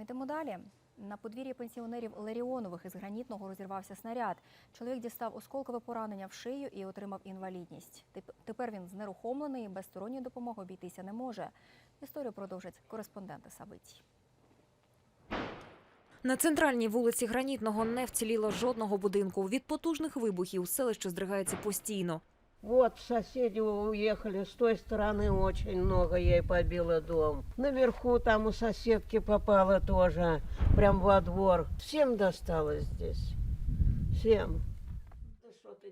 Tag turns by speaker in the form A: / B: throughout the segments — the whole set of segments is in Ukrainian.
A: Ми йдемо далі. На подвір'ї пенсіонерів Ларіонових із гранітного розірвався снаряд. Чоловік дістав осколкове поранення в шию і отримав інвалідність. Тепер він знерухомлений і без сторонньої допомоги обійтися не може. Історію продовжать кореспонденти Сабиті.
B: На центральній вулиці Гранітного не вціліло жодного будинку. Від потужних вибухів селище здригається постійно.
C: Вот соседи уехали, с той стороны очень много ей побило дом. Наверху там у соседки попало тоже, прям во двор. Всем досталось здесь. Всем.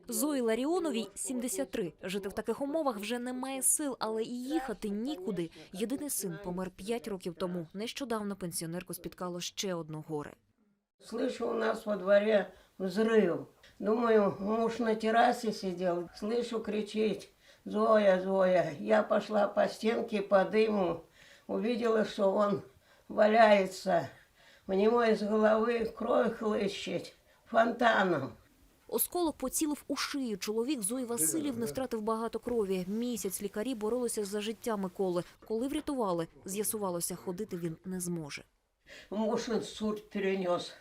B: Зої Ларіоновій 73. Жити в таких умовах вже немає сил, але і їхати нікуди. Єдиний син помер 5 років тому. Нещодавно пенсіонерку спіткало ще одно горе.
C: Слышу, у нас во дворе взрыв. Думаю, муж на террасе сидел. Слышу, кричит, Зоя, Зоя. Я пошла по стенке, по дыму. Увидела, что он валяется. У него из головы кровь хлыщет фонтаном.
B: Осколок поцілив у шию. Чоловік Зої Васильівни втратив багато крові. Місяць лікарі боролися за життя Миколи. Коли врятували, з'ясувалося, ходити він не зможе.
C: Муж инсульт перенес.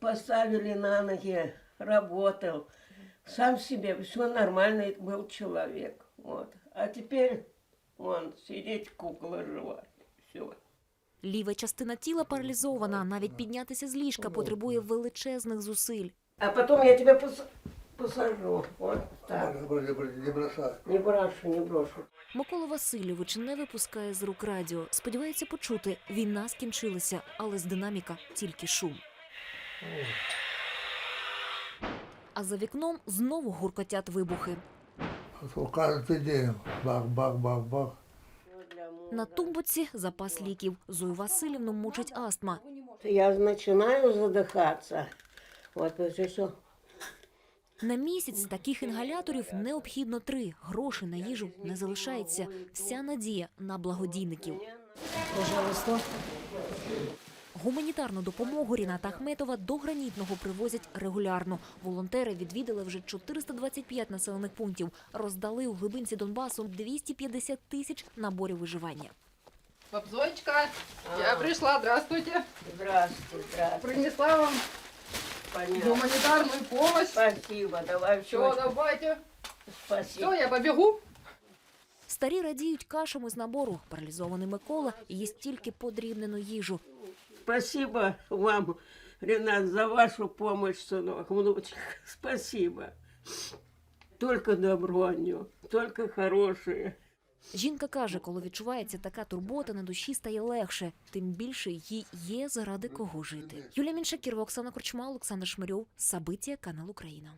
C: Поставили на ноги, работал. Сам себе все нормальный был человек. Вот. А теперь он сидеть кукла жива. Все.
B: Ліва частина тіла паралізована. Навіть піднятися з ліжка потребує величезних зусиль.
C: А потом я тебя пос- посажу. Вот так.
D: Не бро- не бросай.
C: Не брошу, не брошу.
B: Микола Васильович не випускає з рук радіо. Сподівається почути, війна скінчилася, але з динаміка тільки шум А за вікном знову гуркотять вибухи.
D: Вот Каждый день бах, бах, бах, бах.
B: На тумбуці запас ліків. Зою Васильівну мучить астма.
C: Я начинаю задыхаться. Вот это все.
B: На місяць таких інгаляторів необхідно три. Грошей на їжу не залишається. Вся надія на благодійників. Гуманітарну допомогу Ріната Ахметова до гранітного привозять регулярно. Волонтери відвідали вже 425 населених пунктів. Роздали у глибинці Донбасу 250 тисяч наборів виживання.
E: Бабзонечка, я пришла, здравствуйте.
C: Здравствуй, здравствуй.
E: Принесла вам
C: Понятно.
E: гуманитарную помощь.
C: Спасибо, давай
E: Все,
C: все.
E: давайте.
C: Спасибо.
E: Все, я побегу.
B: Старі радіють кашами з набору. Паралізований Микола їсть тільки подрібнену їжу.
C: Спасибо вам, Ренат, за вашу помощь, сынок, внучек. Спасибо. Только добро нем, только хорошее.
B: Жінка каже, коли відчувається така турбота, на душі стає легше, тим більше їй є заради кого жити. Юлія Міншакірова, Оксана Корчма, Олександр Шмирьов, Сабиття, канал Україна.